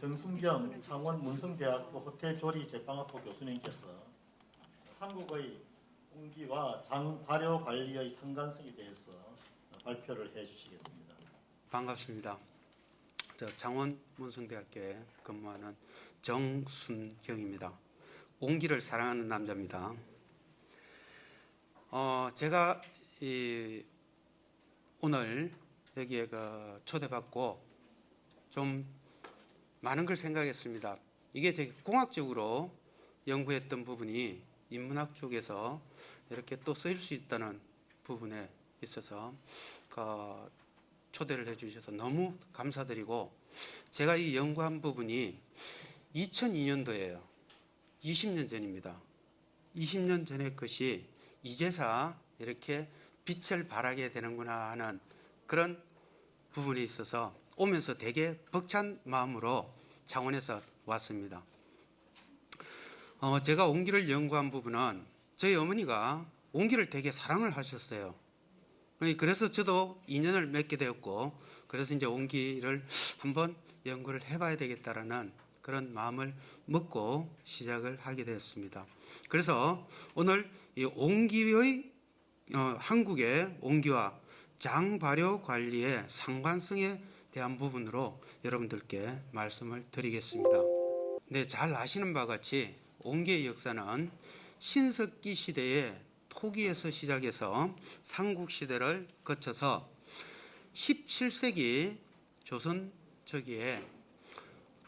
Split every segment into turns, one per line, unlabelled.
정순경 창원 문성대학교 호텔조리 제빵학부 교수님께서 한국의 공기와 장 발효 관리의 상관성에 대해서 발표를 해 주시겠습니다.
반갑습니다. 저 장원 문성대학교에 근무하는 정순경입니다. 온기를 사랑하는 남자입니다. 어, 제가 이 오늘 여기에 그 초대받고 좀 많은 걸 생각했습니다. 이게 제 공학적으로 연구했던 부분이 인문학 쪽에서 이렇게 또 쓰일 수 있다는 부분에 있어서 그 초대를 해주셔서 너무 감사드리고 제가 이 연구한 부분이 2002년도예요. 20년 전입니다. 20년 전의 것이 이제사 이렇게 빛을 발하게 되는구나 하는 그런 부분이 있어서 오면서 되게 벅찬 마음으로 창원에서 왔습니다. 어, 제가 옹기를 연구한 부분은 저희 어머니가 옹기를 되게 사랑을 하셨어요. 아니, 그래서 저도 인연을 맺게 되었고, 그래서 이제 옹기를 한번 연구를 해봐야 되겠다라는 그런 마음을 먹고 시작을 하게 되었습니다. 그래서 오늘 이 옹기의 어, 한국의 옹기와 장 발효 관리의 상관성에 대한 부분으로 여러분들께 말씀을 드리겠습니다. 네, 잘 아시는 바와 같이 옹기의 역사는 신석기 시대의 토기에서 시작해서 삼국 시대를 거쳐서 17세기 조선 초기에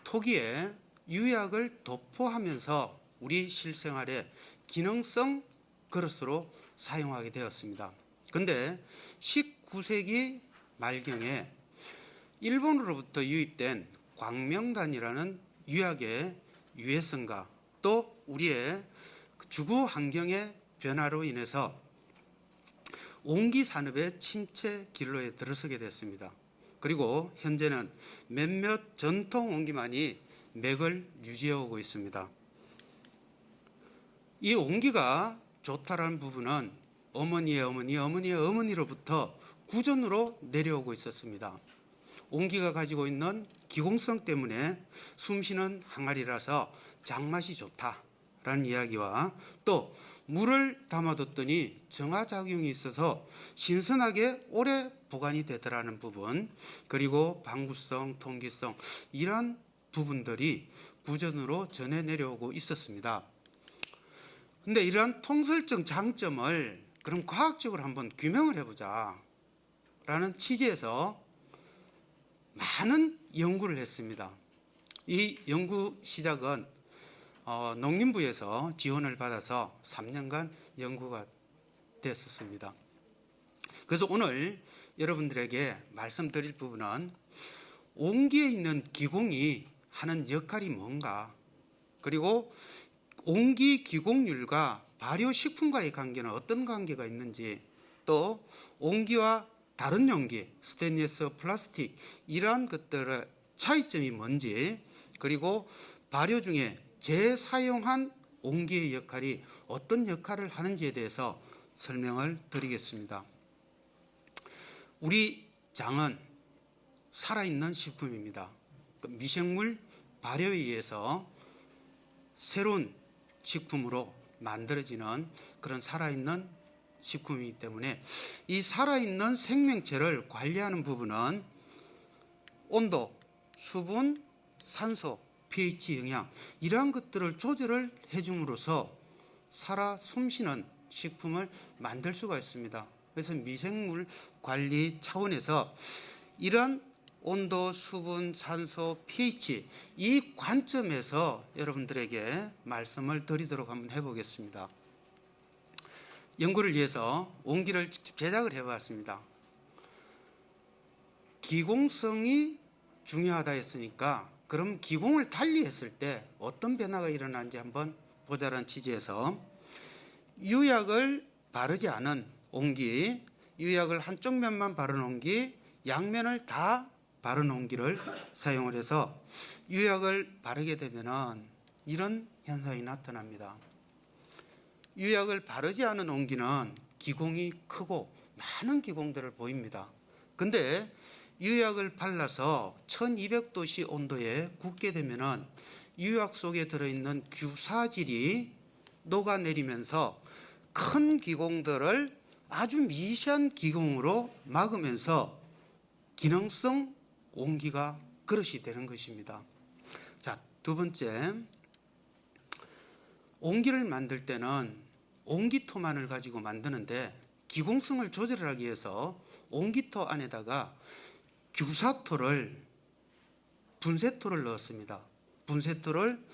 토기에 유약을 도포하면서 우리 실생활에 기능성 그릇으로 사용하게 되었습니다. 근데 19세기 말경에 일본으로부터 유입된 광명단이라는 유약의 유해성과 또 우리의 주구 환경의 변화로 인해서 옹기 산업의 침체 길로에 들어서게 됐습니다. 그리고 현재는 몇몇 전통 옹기만이 맥을 유지해오고 있습니다. 이 옹기가 좋다라는 부분은 어머니의 어머니, 어머니의 어머니로부터 구전으로 내려오고 있었습니다. 옹기가 가지고 있는 기공성 때문에 숨쉬는 항아리라서 장맛이 좋다라는 이야기와 또 물을 담아뒀더니 정화작용이 있어서 신선하게 오래 보관이 되더라는 부분 그리고 방구성, 통기성 이런 부분들이 구전으로 전해 내려오고 있었습니다. 근데 이러한 통설적 장점을 그럼 과학적으로 한번 규명을 해보자 라는 취지에서 많은 연구를 했습니다. 이 연구 시작은 어, 농림부에서 지원을 받아서 3년간 연구가 됐었습니다. 그래서 오늘 여러분들에게 말씀드릴 부분은 온기에 있는 기공이 하는 역할이 뭔가 그리고 온기 기공률과 발효식품과의 관계는 어떤 관계가 있는지 또 온기와 다른 용기, 스테인리스, 플라스틱 이러한 것들의 차이점이 뭔지 그리고 발효 중에 재사용한 온기의 역할이 어떤 역할을 하는지에 대해서 설명을 드리겠습니다. 우리 장은 살아있는 식품입니다. 미생물 발효에 의해서 새로운 식품으로 만들어지는 그런 살아있는 식품이기 때문에 이 살아있는 생명체를 관리하는 부분은 온도, 수분, 산소, pH 영향 이러한 것들을 조절을 해줌으로써 살아 숨쉬는 식품을 만들 수가 있습니다. 그래서 미생물 관리 차원에서 이런 온도, 수분, 산소, pH 이 관점에서 여러분들에게 말씀을 드리도록 한번 해보겠습니다. 연구를 위해서 온기를 직접 제작을 해봤습니다. 기공성이 중요하다 했으니까 그럼 기공을 달리 했을 때 어떤 변화가 일어나는지 한번 보자라는 취지에서 유약을 바르지 않은 온기, 유약을 한쪽 면만 바른 온기, 양면을 다 바른 온기를 사용을 해서 유약을 바르게 되면은 이런 현상이 나타납니다. 유약을 바르지 않은 온기는 기공이 크고 많은 기공들을 보입니다. 근데 유약을 발라서 1200도씨 온도에 굽게 되면은 유약 속에 들어있는 규사질이 녹아내리면서 큰 기공들을 아주 미세한 기공으로 막으면서 기능성 온기가 그릇이 되는 것입니다. 자, 두 번째. 온기를 만들 때는 온기토만을 가지고 만드는데 기공성을 조절하기 위해서 온기토 안에다가 규사토를 분쇄토를 넣었습니다. 분쇄토를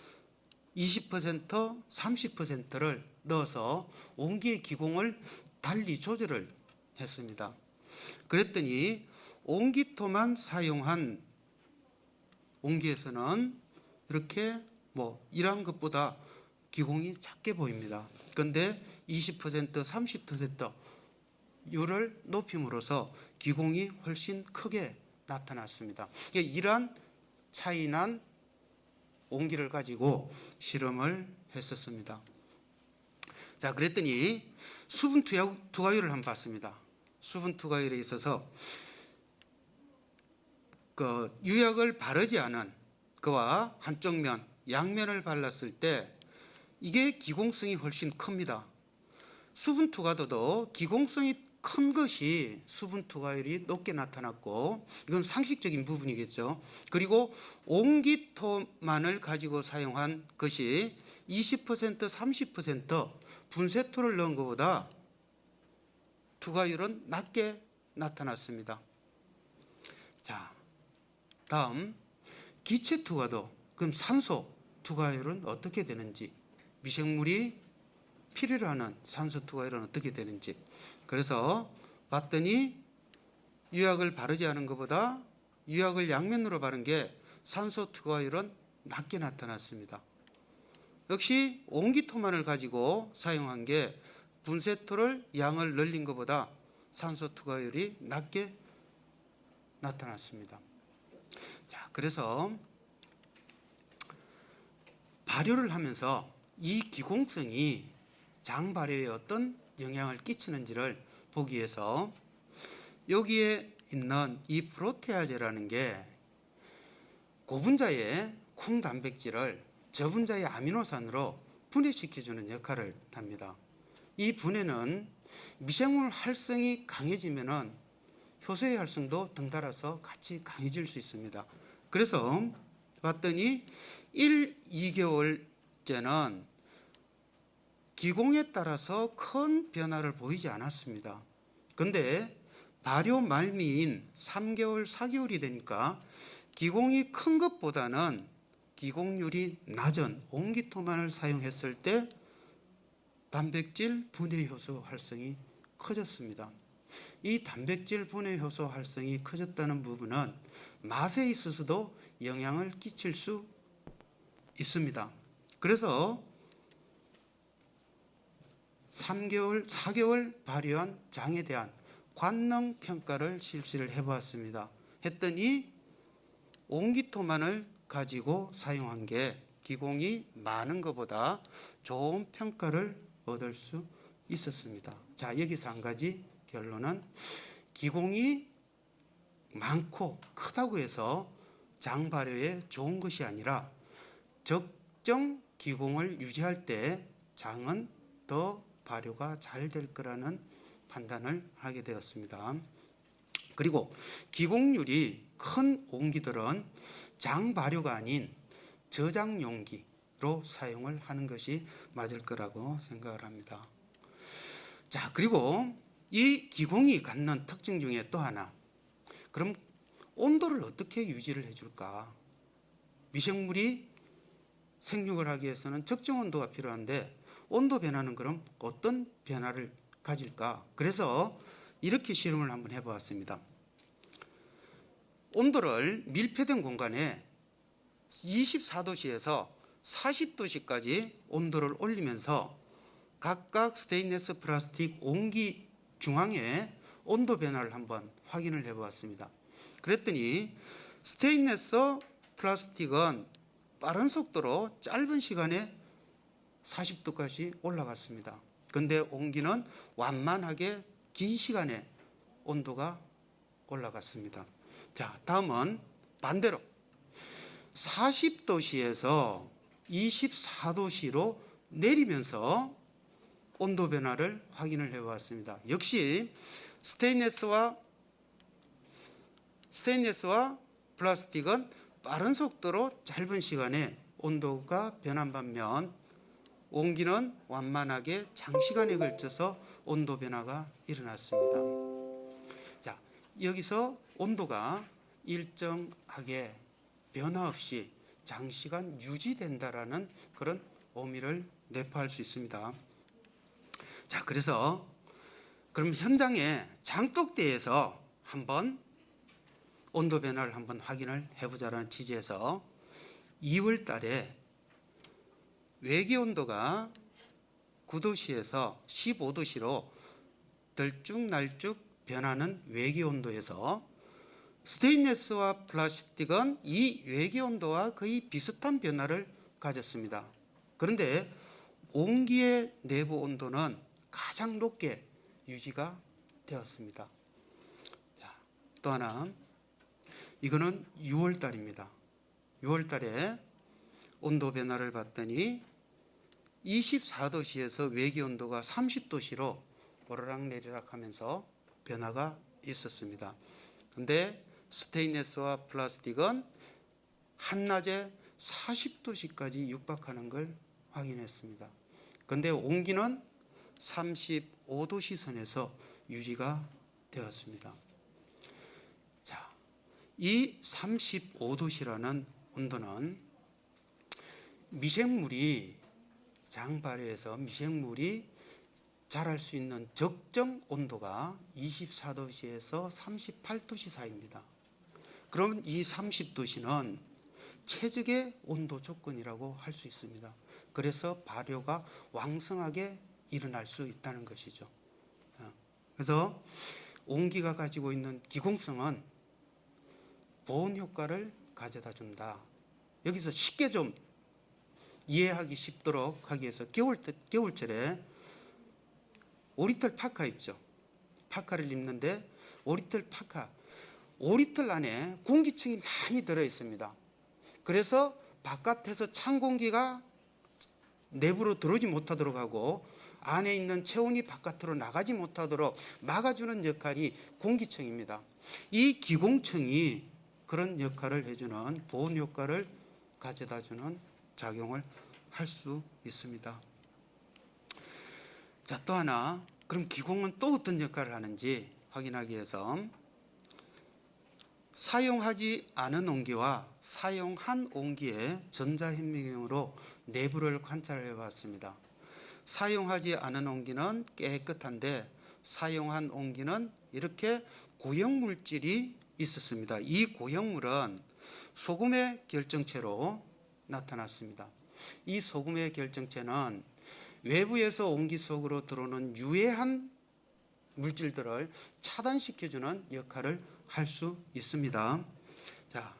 20% 30%를 넣어서 온기의 기공을 달리 조절을 했습니다. 그랬더니 온기토만 사용한 온기에서는 이렇게 뭐 이러한 것보다 기공이 작게 보입니다. 그런데 20% 30% 율을 높임으로써 기공이 훨씬 크게 나타났습니다. 이러한 차이난 온기를 가지고 실험을 했었습니다. 자, 그랬더니 수분 투하, 투하율을 한번 봤습니다. 수분 투하율에 있어서 그 유약을 바르지 않은 그와 한쪽 면, 양면을 발랐을 때 이게 기공성이 훨씬 큽니다. 수분 투과도도 기공성이 큰 것이 수분 투과율이 높게 나타났고 이건 상식적인 부분이겠죠. 그리고 옹기토만을 가지고 사용한 것이 20% 30% 분쇄토를 넣은 것보다 투과율은 낮게 나타났습니다. 자, 다음 기체 투과도 그럼 산소 투과율은 어떻게 되는지 미생물이 필요로 하는 산소 투과율은 어떻게 되는지 그래서 봤더니 유약을 바르지 않은 것보다 유약을 양면으로 바른 게 산소 투과율은 낮게 나타났습니다. 역시 온기토만을 가지고 사용한 게 분쇄토를 양을 늘린 것보다 산소 투과율이 낮게 나타났습니다. 자, 그래서 발효를 하면서 이 기공성이 장 발효에 어떤 영향을 끼치는지를 보기 위해서 여기에 있는 이 프로테아제라는 게 고분자의 콩 단백질을 저분자의 아미노산으로 분해시켜주는 역할을 합니다. 이 분해는 미생물 활성이 강해지면은 효소의 활성도 덩달아서 같이 강해질 수 있습니다. 그래서 봤더니 1, 2개월 째는 기공에 따라서 큰 변화를 보이지 않았습니다. 근데 발효 말미인 3개월, 4개월이 되니까 기공이 큰 것보다는 기공률이 낮은 옹기토만을 사용했을 때 단백질 분해 효소 활성이 커졌습니다. 이 단백질 분해 효소 활성이 커졌다는 부분은 맛에 있어서도 영향을 끼칠 수 있습니다. 그래서 3개월, 4개월 발효한 장에 대한 관능 평가를 실시를 해보았습니다. 했더니 옹기토만을 가지고 사용한 게 기공이 많은 것보다 좋은 평가를 얻을 수 있었습니다. 자, 여기서 한 가지 결론은 기공이 많고 크다고 해서 장 발효에 좋은 것이 아니라 적정 기공을 유지할 때 장은 더 발효가 잘 될 거라는 판단을 하게 되었습니다. 그리고 기공률이 큰 옹기들은 장 발효가 아닌 저장 용기로 사용을 하는 것이 맞을 거라고 생각을 합니다. 자, 그리고 이 기공이 갖는 특징 중에 또 하나. 그럼 온도를 어떻게 유지를 해줄까? 미생물이 생육을 하기 위해서는 적정 온도가 필요한데 온도 변화는 그럼 어떤 변화를 가질까? 그래서 이렇게 실험을 한번 해보았습니다. 온도를 밀폐된 공간에 24도씨에서 40도씨까지 온도를 올리면서 각각 스테인레스 플라스틱 온기 중앙에 온도 변화를 한번 확인을 해보았습니다. 그랬더니 스테인레스 플라스틱은 빠른 속도로 짧은 시간에 40도까지 올라갔습니다. 근데 온기는 완만하게 긴 시간에 온도가 올라갔습니다. 자, 다음은 반대로 40도씨에서 24도씨로 내리면서 온도 변화를 확인을 해 보았습니다. 역시 스테인레스와 스테인레스와 플라스틱은 빠른 속도로 짧은 시간에 온도가 변한 반면 온기는 완만하게 장시간에 걸쳐서 온도 변화가 일어났습니다. 자, 여기서 온도가 일정하게 변화 없이 장시간 유지된다라는 그런 의미를 내포할 수 있습니다. 자, 그래서 그럼 현장의 장독대에서 한번 온도 변화를 한번 확인을 해보자라는 취지에서 2월 달에 외기 온도가 9도씨에서 15도씨로 들쭉날쭉 변하는 외기 온도에서 스테인레스와 플라스틱은 이 외기 온도와 거의 비슷한 변화를 가졌습니다. 그런데 온기의 내부 온도는 가장 높게 유지가 되었습니다. 자, 또 하나 이거는 6월 달입니다. 6월 달에 온도 변화를 봤더니 24도씨에서 외기 온도가 30도씨로 오르락 내리락 하면서 변화가 있었습니다. 근데 스테인레스와 플라스틱은 한낮에 40도씨까지 육박하는 걸 확인했습니다. 근데 온기는 35도씨 선에서 유지가 되었습니다. 자, 이 35도씨라는 온도는 미생물이 장 발효에서 미생물이 자랄 수 있는 적정 온도가 24도씨에서 38도씨 사이입니다. 그럼 이 30도씨는 최적의 온도 조건이라고 할 수 있습니다. 그래서 발효가 왕성하게 일어날 수 있다는 것이죠. 어, 그래서 온기가 가지고 있는 기공성은 보온 효과를 가져다 준다. 여기서 쉽게 좀 이해하기 쉽도록 하기 위해서 겨울 때, 겨울철에 오리털 파카 입죠. 파카를 입는데 오리털 파카 오리털 안에 공기층이 많이 들어 있습니다. 그래서 바깥에서 찬 공기가 내부로 들어오지 못하도록 하고 안에 있는 체온이 바깥으로 나가지 못하도록 막아주는 역할이 공기층입니다. 이 기공층이 그런 역할을 해주는 보온 효과를 가져다주는 작용을 할 수 있습니다. 자, 또 하나. 그럼 기공은 또 어떤 역할을 하는지 확인하기 위해서 사용하지 않은 온기와 사용한 온기의 전자현미경으로 내부를 관찰해 봤습니다. 사용하지 않은 온기는 깨끗한데 사용한 온기는 이렇게 고형 물질이 있었습니다. 이 고형물은 소금의 결정체로 나타났습니다. 이 소금의 결정체는 외부에서 온기 속으로 들어오는 유해한 물질들을 차단시켜주는 역할을 할 수 있습니다. 자,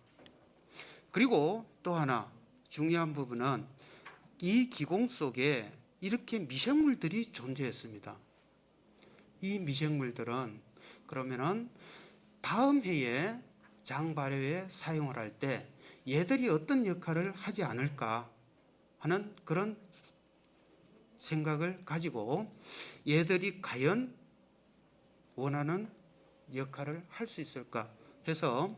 그리고 또 하나 중요한 부분은 이 기공 속에 이렇게 미생물들이 존재했습니다. 이 미생물들은 그러면은 다음 해에 장 발효에 사용을 할 때 얘들이 어떤 역할을 하지 않을까 하는 그런 생각을 가지고 얘들이 과연 원하는 역할을 할 수 있을까 해서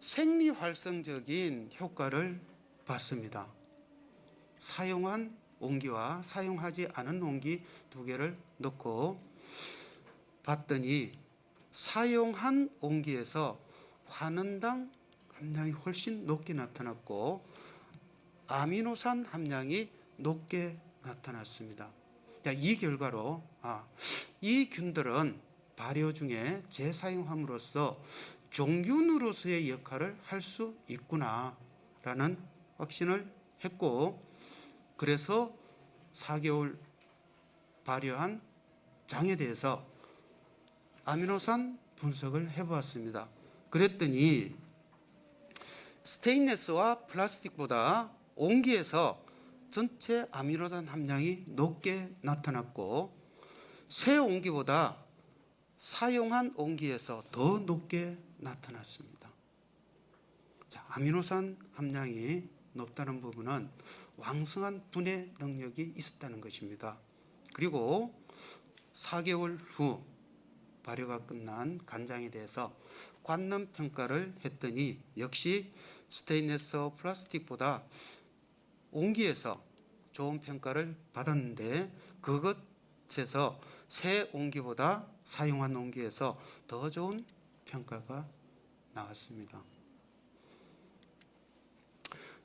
생리활성적인 효과를 봤습니다. 사용한 온기와 사용하지 않은 온기 두 개를 넣고 봤더니 사용한 온기에서 환원당 함량이 훨씬 높게 나타났고 아미노산 함량이 높게 나타났습니다. 자, 이 결과로 아, 이 균들은 발효 중에 재사용함으로써 종균으로서의 역할을 할 수 있구나라는 확신을 했고 그래서 4개월 발효한 장에 대해서 아미노산 분석을 해보았습니다. 그랬더니 스테인레스와 플라스틱보다 온기에서 전체 아미노산 함량이 높게 나타났고 새 온기보다 사용한 온기에서 더 높게 나타났습니다. 자, 아미노산 함량이 높다는 부분은 왕성한 분해 능력이 있었다는 것입니다. 그리고 4개월 후 발효가 끝난 간장에 대해서 관능 평가를 했더니 역시 스테인레스 플라스틱보다 온기에서 좋은 평가를 받았는데 그것에서 새 온기보다 사용한 온기에서 더 좋은 평가가 나왔습니다.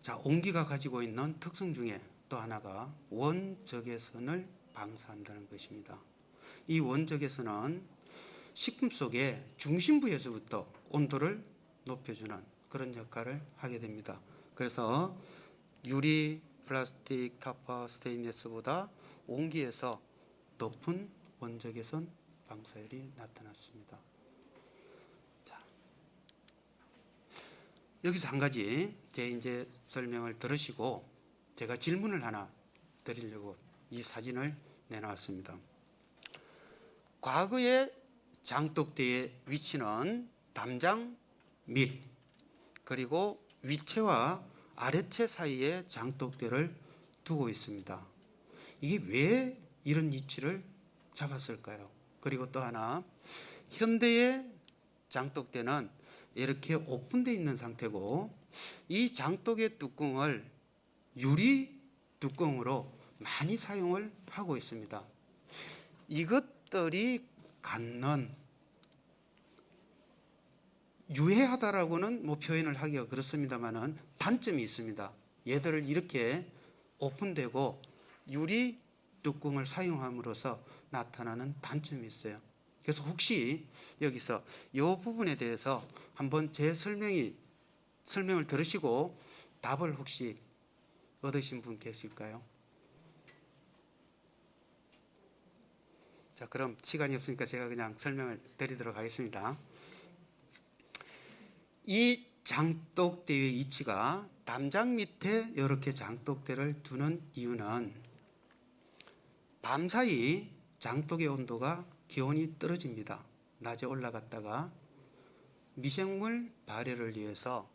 자, 온기가 가지고 있는 특성 중에 또 하나가 원적외선을 방사한다는 것입니다. 이 원적외선은 식품 속의 중심부에서부터 온도를 높여주는 그런 역할을 하게 됩니다. 그래서 유리, 플라스틱, 타파, 스테인리스보다 온기에서 높은 원적외선 방사율이 나타났습니다. 자, 여기서 한 가지 제 이제 설명을 들으시고 제가 질문을 하나 드리려고 이 사진을 내놨습니다. 과거의 장독대의 위치는 담장 밑 그리고 위체와 아래체 사이에 장독대를 두고 있습니다. 이게 왜 이런 위치를 잡았을까요? 그리고 또 하나 현대의 장독대는 이렇게 오픈되어 있는 상태고 이 장독의 뚜껑을 유리 뚜껑으로 많이 사용을 하고 있습니다. 이것들이 갖는 유해하다라고는 뭐 표현을 하기가 그렇습니다만은 단점이 있습니다. 얘들을 이렇게 오픈되고 유리 뚜껑을 사용함으로써 나타나는 단점이 있어요. 그래서 혹시 여기서 이 부분에 대해서 한번 제 설명이 설명을 들으시고 답을 혹시 얻으신 분 계실까요? 자, 그럼 시간이 없으니까 제가 그냥 설명을 드리도록 하겠습니다. 이 장독대의 위치가 담장 밑에 이렇게 장독대를 두는 이유는 밤사이 장독의 온도가 기온이 떨어집니다. 낮에 올라갔다가 미생물 발효를 위해서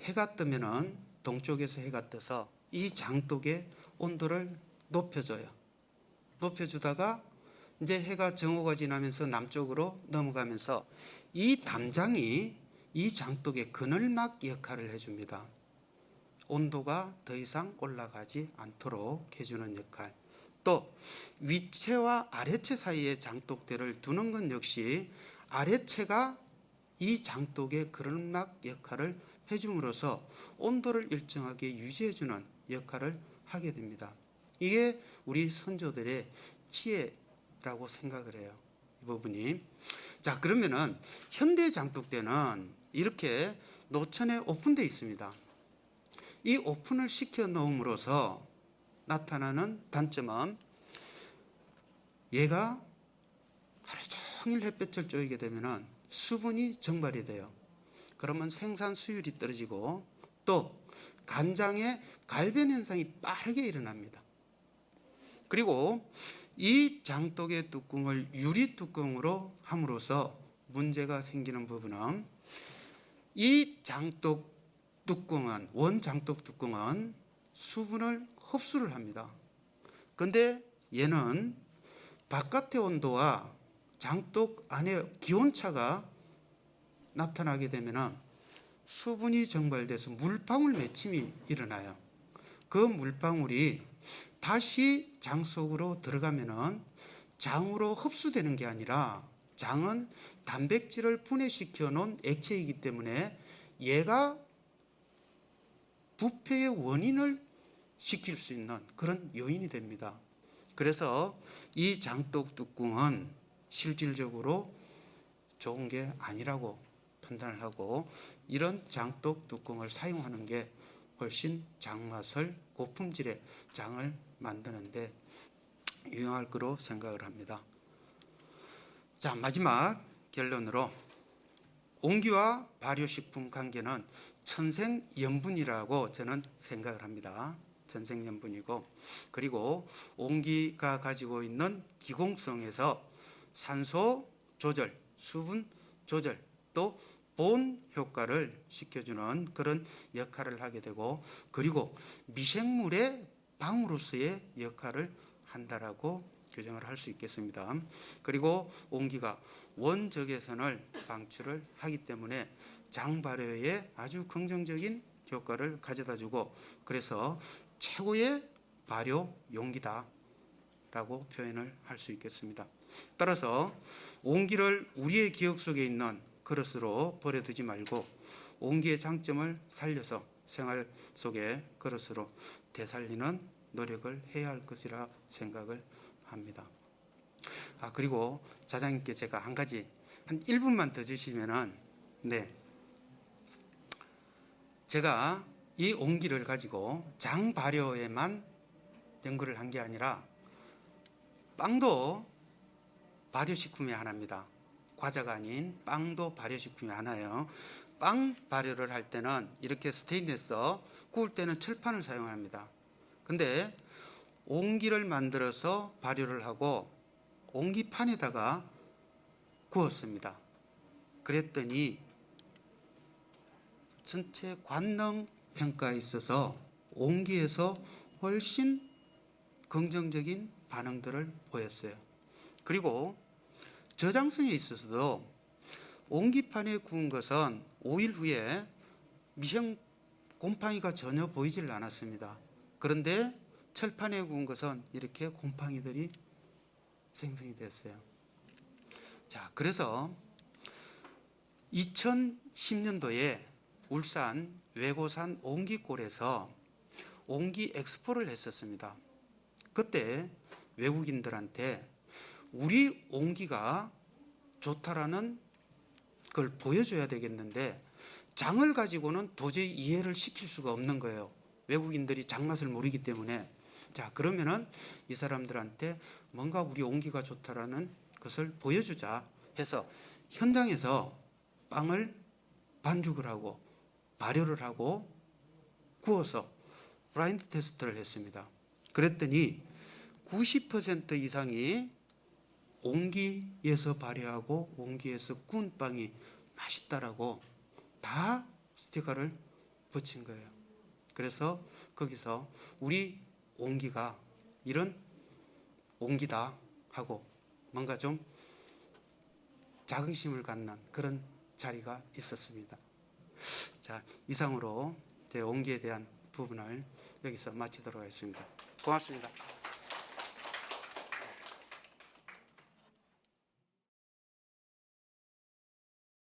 해가 뜨면은 동쪽에서 해가 떠서 이 장독의 온도를 높여줘요. 높여주다가 이제 해가 정오가 지나면서 남쪽으로 넘어가면서 이 담장이 이 장독의 그늘막 역할을 해줍니다. 온도가 더 이상 올라가지 않도록 해주는 역할. 또 위체와 아래체 사이에 장독대를 두는 것 역시 아래체가 이 장독의 그늘막 역할을 해줌으로써 온도를 일정하게 유지해주는 역할을 하게 됩니다. 이게 우리 선조들의 지혜 라고 생각을 해요. 이 부분이. 자, 그러면은 현대 장독대는 이렇게 노천에 오픈되어 있습니다. 이 오픈을 시켜 놓음으로써 나타나는 단점은 얘가 하루 종일 햇볕을 쬐게 되면은 수분이 증발이 돼요. 그러면 생산 수율이 떨어지고 또 간장의 갈변 현상이 빠르게 일어납니다. 그리고 이 장독의 뚜껑을 유리 뚜껑으로 함으로써 문제가 생기는 부분은 이 장독 뚜껑은 원 장독 뚜껑은 수분을 흡수를 합니다. 근데 얘는 바깥의 온도와 장독 안의 기온차가 나타나게 되면 수분이 증발돼서 물방울 맺힘이 일어나요. 그 물방울이 다시 장 속으로 들어가면은 장으로 흡수되는 게 아니라 장은 단백질을 분해시켜 놓은 액체이기 때문에 얘가 부패의 원인을 시킬 수 있는 그런 요인이 됩니다. 그래서 이 장독 뚜껑은 실질적으로 좋은 게 아니라고 판단을 하고 이런 장독 뚜껑을 사용하는 게 훨씬 장맛을 고품질의 장을 만드는데 유용할 거로 생각을 합니다. 자 마지막 결론으로 온기와 발효식품 관계는 천생연분이라고 저는 생각을 합니다. 천생연분이고 그리고 온기가 가지고 있는 기공성에서 산소 조절, 수분 조절, 또 본 효과를 시켜주는 그런 역할을 하게 되고 그리고 미생물의 방으로서의 역할을 한다라고 규정을 할 수 있겠습니다. 그리고 온기가 원적외선을 방출을 하기 때문에 장 발효에 아주 긍정적인 효과를 가져다주고 그래서 최고의 발효 용기다라고 표현을 할 수 있겠습니다. 따라서 온기를 우리의 기억 속에 있는 그릇으로 버려두지 말고 온기의 장점을 살려서 생활 속에 그릇으로 되살리는 노력을 해야 할 것이라 생각을 합니다. 아 그리고 자장님께 제가 한 가지 한 1분만 더 주시면은 네 제가 이 온기를 가지고 장 발효에만 연구를 한 게 아니라 빵도 발효식품의 하나입니다. 과자가 아닌 빵도 발효식품의 하나예요. 빵 발효를 할 때는 이렇게 스테인리스 구울 때는 철판을 사용합니다. 근데 옹기를 만들어서 발효를 하고 옹기판에다가 구웠습니다. 그랬더니 전체 관능 평가에 있어서 옹기에서 훨씬 긍정적인 반응들을 보였어요. 그리고 저장성에 있어서도 옹기판에 구운 것은 5일 후에 미생 곰팡이가 전혀 보이질 않았습니다. 그런데 철판에 구운 것은 이렇게 곰팡이들이 생성이 됐어요. 자, 그래서 2010년도에 울산 외고산 옹기골에서 옹기 엑스포를 했었습니다. 그때 외국인들한테 우리 옹기가 좋다라는 걸 보여줘야 되겠는데 장을 가지고는 도저히 이해를 시킬 수가 없는 거예요. 외국인들이 장맛을 모르기 때문에 자 그러면은 이 사람들한테 뭔가 우리 옹기가 좋다라는 것을 보여주자 해서 현장에서 빵을 반죽을 하고 발효를 하고 구워서 브라인드 테스트를 했습니다. 그랬더니 90% 이상이 옹기에서 발효하고 옹기에서 구운 빵이 맛있다라고 다 스티커를 붙인 거예요. 그래서 거기서 우리 옹기가 이런 옹기다 하고 뭔가 좀 자긍심을 갖는 그런 자리가 있었습니다. 자, 이상으로 제 옹기에 대한 부분을 여기서 마치도록 하겠습니다. 고맙습니다.